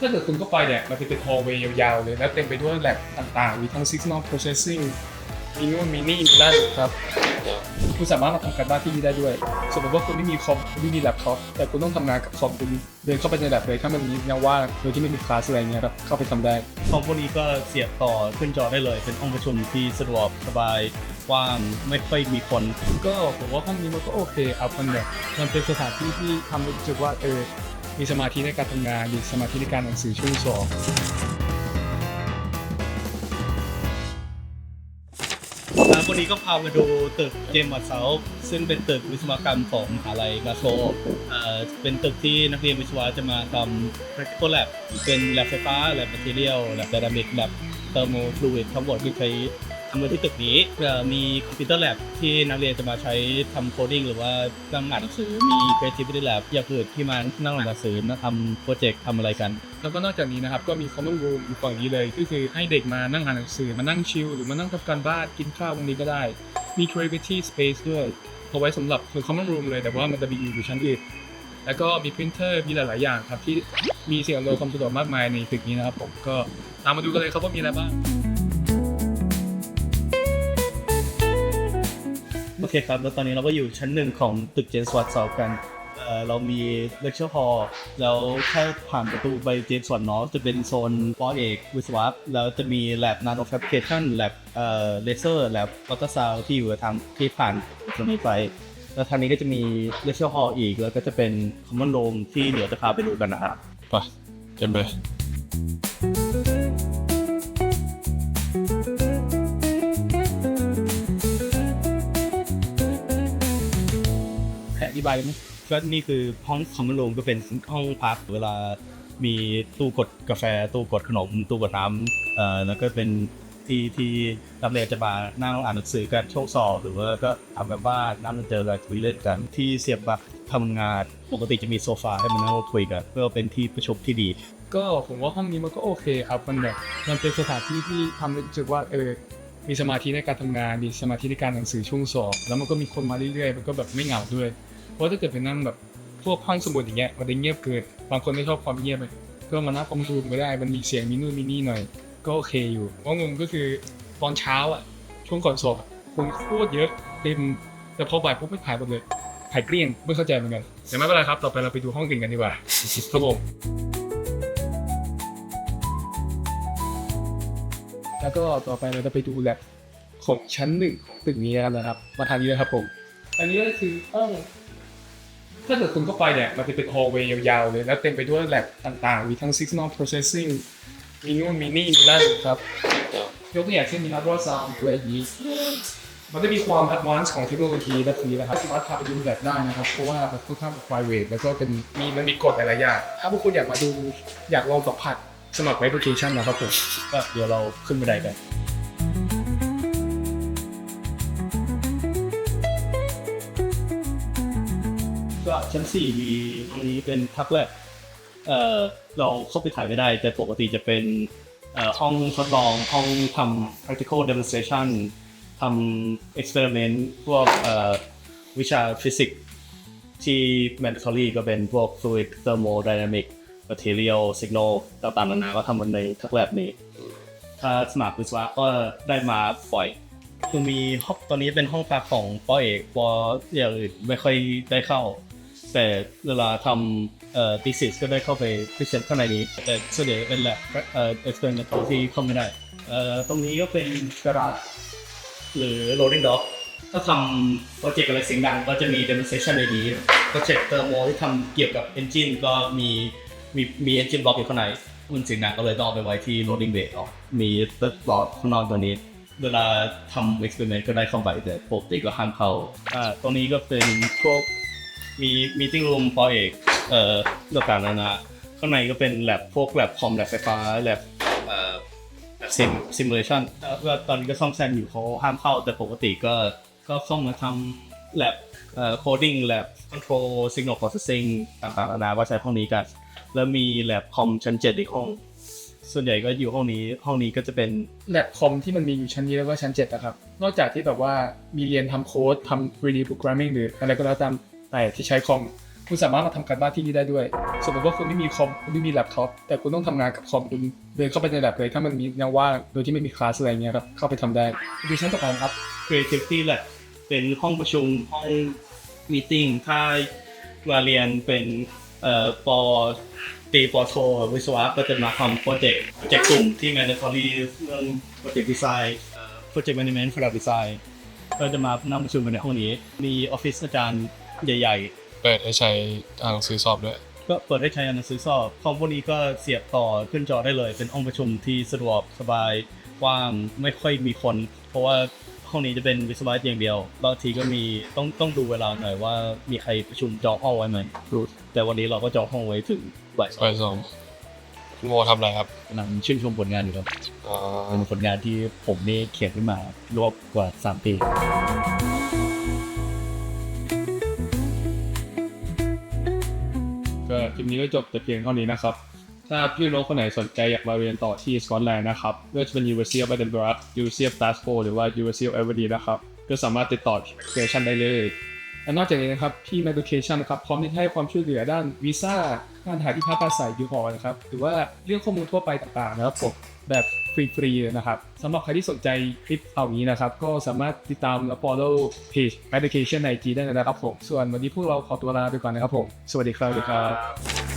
ถ้าเกิดคุณเข้าไปเนี่ยมันจะเป็น hallway ยาวๆเลย แล้วเต็มไปด้วยแลบต่างๆ มีทั้ง signal processing มีนู่นมีนี่มีนั่นครับ คุณสามารถมาทำการบ้านที่นี่ได้ด้วย สมมติว่าคุณไม่มีคอมไม่มีแล็ปท็อปแต่คุณต้องทำงานกับคอมคุณเดินเข้าไปในแล็บเลยถ้ามันมียังว่างโดยที่ไม่มีคลาสอะไรเงี้ยครับเข้าไปทำได้ห้องพวกนี้ก็เสียบต่อขึ้นจอได้เลย เป็นห้องประชุมที่สะดวกสบายกว้างไม่ค่อยมีคน ก็ผมว่าห้องนี้มันก็โอเคครับมันแบบมันเป็นสถานที่ที่ทำให้รู้สึกว่าเออ มีสมาธิในการทำงาน มีสมาธิในการอ่านหนังสือช่วงสอบวันนี้ก็พามาดูตึกเจมส์วัตเซาซึ่งเป็นตึกวิศวกรรมของมหาลัยกาโซเป็นตึกที่นักเรียนวิศวะจะมาทำ practical lab เป็น lab ไฟฟ้า lab material lab dynamic lab thermo fluid ทั้งหมดที่ใช้ ทำมาที่ตึกนี้เอ่อมีคอมพิวเตอร์ lab ที่นักเรียนจะมาใช้ทำโคดิ้งหรือว่านั่งอ่านหนังสือมี creativity lab อย่างอื่นที่มานั่งอ่านหนังสือนะทำโปรเจกต์ทำอะไรกัน แล้วก็นอกจากนี้นะครับก็มี common room อยู่ฝั่งนี้เลยก็คือให้เด็กมานั่งอ่านหนังสือมานั่งชิลหรือมานั่งทำการบ้านกินข้าวตรงนี้ก็ได้ มี creativity space ด้วยเอาไว้สำหรับคือ common room เลยแต่ว่ามันจะมีอยู่ชั้นอื่นแล้วก็มี printer มีหลาย ๆ อย่างครับที่มีสิ่งอำนวยความสะดวกมากมายในตึกนี้นะครับผมก็ตามมาดูกันเลยครับว่ามีอะไรบ้าง อเคครับ แล้วตอนนี้เราก็อยู่ชั้นหนึ่งของตึกเจนสวัตสอบกันเอ่อเรามีเลคเชอร์ฮอลแล้วถ้าผ่านประตูไปเจนสวัตเนาะจะเป็นโซนปอเอกวิศวะแล้วจะมีแ a บ nano fabrication lab เอ่อเลเซอร์ lab อัลตราซาวที่อยู่ทางที่ผ่านตรถไฟแล้วทางนี้ก็จะมีเลคเชอร์ฮอลอีก แล้วก็จะเป็นคอมมอนโ m มที่เดี๋ยวจะพาไปดูกันนะครับไปเต็มเลย บายไหมก็นี่คือห้องคอมมอนโ m มก็เป็นห้องพักเวลามีตู้กดกาแฟตู้กดขนม ตู้กดน้ำเอ่อแล้วก็เป็นที่ที่นักเรียนจะมานั่งอ่านหนังสือกันช่วงสอบหรือว่าก็ทำแบบว่านั่งเจอกันคุยเล่นกันที่เสียบบัตรทำงานปกติจะมีโซฟาให้มานั่งคุยกันเพื่อเป็นที่ประชุมที่ดี ก็ผมว่าห้องนี้มันก็โอเคครับมันแบบมันเป็นสถานที่ที่ทำให้รู้สึกว่าเออมีสมาธิในการทำงานมีสมาธิในการอ่านหนังสือช่วงสอบ แล้วมันก็มีคนมาเรื่อยๆ มันก็แบบไม่เหงาด้วย เพราะถ้าเกิดไปนั่งแบบพวกห้องสมุดอย่างเงี้ยมันจะเงียบเกินบางคนไม่ชอบความเงียบเลยก็มานั่งฟังดูไม่ได้มันมีเสียงมีนู่นมีนี่หน่อย ก็โอเคอยู่ว่างงก็คือตอนเช้าอะช่วงก่อนสอบคนโคตรเยอะเต็มแต่พอบ่ายปุ๊บไม่ถ่ายหมดเลยถ่ายเกลี้ยงไม่เข้าใจเหมือนกันแต่ไม่เป็นไรครับต่อไปเราไปดูห้องอื่นกันดีกว่าครับผมแล้วก็ต่อไปเราจะไปดูแลบของชั้นหนึ่งของตึกนี้กันนะครับ มาทางนี้เลยครับผม อันนี้ก็คือห้อง ถ้าเกิดคุณเข้าไปเนี่ย มันจะเป็น hallway ยาวๆเลย แล้วเต็มไปด้วยแลบต่างๆ มีทั้ง signal processing มีนู่นมีนี่มีนั่นครับยกตัวอย่างเช่นมี ultrasound ตัวอย่างนี้ มันจะมีความ advanced ของเทคโนโลยีแบบนี้นะครับสามารถพาไปดูแบบได้นะครับ เพราะว่ามันค่อนข้าง private แล้วก็เป็นมีมันมีกฎหลายๆอย่างถ้าพวกคุณอยากมาดูอยากลองสัมผัสสมัคร application นะครับผมก็เดี๋ยวเราขึ้นบันไดกัน ชั้นสี่มีอันนี้เป็นพักแรกเอ่อเราเข้าไปถ่ายไม่ได้ แต่ปกติจะเป็นเอ่อห้องทดลองห้องทำ practical demonstration ทำ experiment พวกเอ่อวิชาฟิสิกส์ที่ mandatory ก็เป็นพวก fluid thermodynamic material signal ต่างๆนานาก็ทำมันในทักแลบนี้ ถ้าสมัครวิศวะก็ได้มาบ่อยคือมีห้องตอนนี้เป็นห้องพักของปอเอกปออย่างอื่นไม่ค่อยได้เข้า แต่เวลาทำเอ่อ thesis ก็ได้เข้าไปพิเศษข้างในนี้ แต่ส่วนใหญ่เป็นแหลบเอ่อ experimental ที่เข้าไม่ได้เอ่อตรงนี้ก็เป็นกระดาษหรือ loading dock ถ้าทำโปรเจกต์อะไรเสียงดังก็จะมี demonstration ในนี้โปรเจกต์เทอร์โมที่ทำเกี่ยวกับ engine ก็มีมีมี engine block อยู่ข้างในมันเสียงดังก็เลยต้องเอาไปไว้ที่ loading bay ออกมีตึกบล็อกข้างนอกตัวนี้เวลาทำ experiment ก็ได้เข้าไปแต่ปกติก็ห้ามเข้าอ่าตรงนี้ก็เป็นพวก มี meeting room พอเอกเอ่อต่างๆนานาข้างในก็เป็น lab พวก lab คอม lab ไฟฟ้า lab เอ่อ lab sim simulation แล้วก็ตอนนี้ก็ซ่อมแซมอยู่เขาห้ามเข้าแต่ปกติก็ก็เข้ามาทำ lab เอ่อ coding lab control signal processing ต่างๆนานาว่าใช้ห้องนี้กัน แล้วมี lab คอมชั้นเจ็ดอีกห้อง ส่วนใหญ่ก็อยู่ห้องนี้ห้องนี้ก็จะเป็นแลบคอมที่มันมีอยู่ชั้นนี้แล้วก็ชั้น7นะครับ นอกจากที่แบบว่ามีเรียนทำโค้ดทำ 3D programming หรืออะไรก็แล้วแตาม แต่ที่ใช้คอมคุณสามารถมาทำการบ้านที่นี่ได้ด้วย สมมติว่าคุณไม่มีคอมคุณไม่มีแล็ปท็อปแต่คุณต้องทำงานกับคอมคุณเดินเข้าไปในแล็บเลยถ้ามันมียังว่างโดยที่ไม่มีคลาสอะไรเงี้ยครับเข้าไปทำได้ดูชั้นต่อไปครับ creativity lab เป็นห้องประชุมห้องมีติ้งถ้ามาเรียนเป็นเอ่อปอตีปอโทวิศวะก็จะมาทำโปรเจกต์โปรเจกต์กลุ่มที่ mandatory เรื่องโปรเจกต์ดีไซน์โปรเจกต์ management product design ก็จะมานั่งประชุมกันในห้องนี้มีออฟฟิศอาจารย์ ใหญ่ เปิดให้ใช้อ่านหนังสือสอบด้วย ๆ ก็เปิดให้ใช้อ่านหนังสือสอบคอมพวกนี้ก็เสียบต่อขึ้นจอได้เลย เป็นห้องประชุมที่สะดวกสบายกว้างไม่ค่อยมีคน เพราะว่าห้องนี้จะเป็นวิศวะอย่างเดียวบางทีก็มีต้องต้องดูเวลาหน่อยว่ามีใครประชุมจองห้องไว้ไหมแต่วันนี้เราก็จองห้องไว้ถึงบ่ายสองไปสองคุณโมทำอะไรครับกำลังชื่นชมผลงานอยู่ครับ อ่าเป็นผลงานที่ผมนี่เขียนขึ้นมารวบกว่า 3 ปี ก็คลิปนี้ก็จบแต่เพียงเท่านี้นะครับ ถ้าพี่น้องคนไหนสนใจอยากมาเรียนต่อที่สกอตแลนด์นะครับไม่ว่าจะเป็น University of Edinburgh University of Glasgow หรือว่า University of Aberdeen นะครับก็สามารถติดต่อที่ Education ได้เลยและนอกจากนี้นะครับพี่ Education นะครับพร้อมที่จะให้ความช่วยเหลือด้านวีซ่าการหาที่พักอาศัยอยู่หอนะครับหรือว่าเรื่องข้อมูลทั่วไปต่างๆนะครับผม แบบฟรีๆเลยนะครับสำหรับใครที่สนใจคลิปเอานี้นะครับ ก็สามารถติดตาม Apollo page Education IG ได้เลยนะครับผม ส่วนวันนี้พวกเราขอตัวลาไปก่อนนะครับผม สวัสดีครับ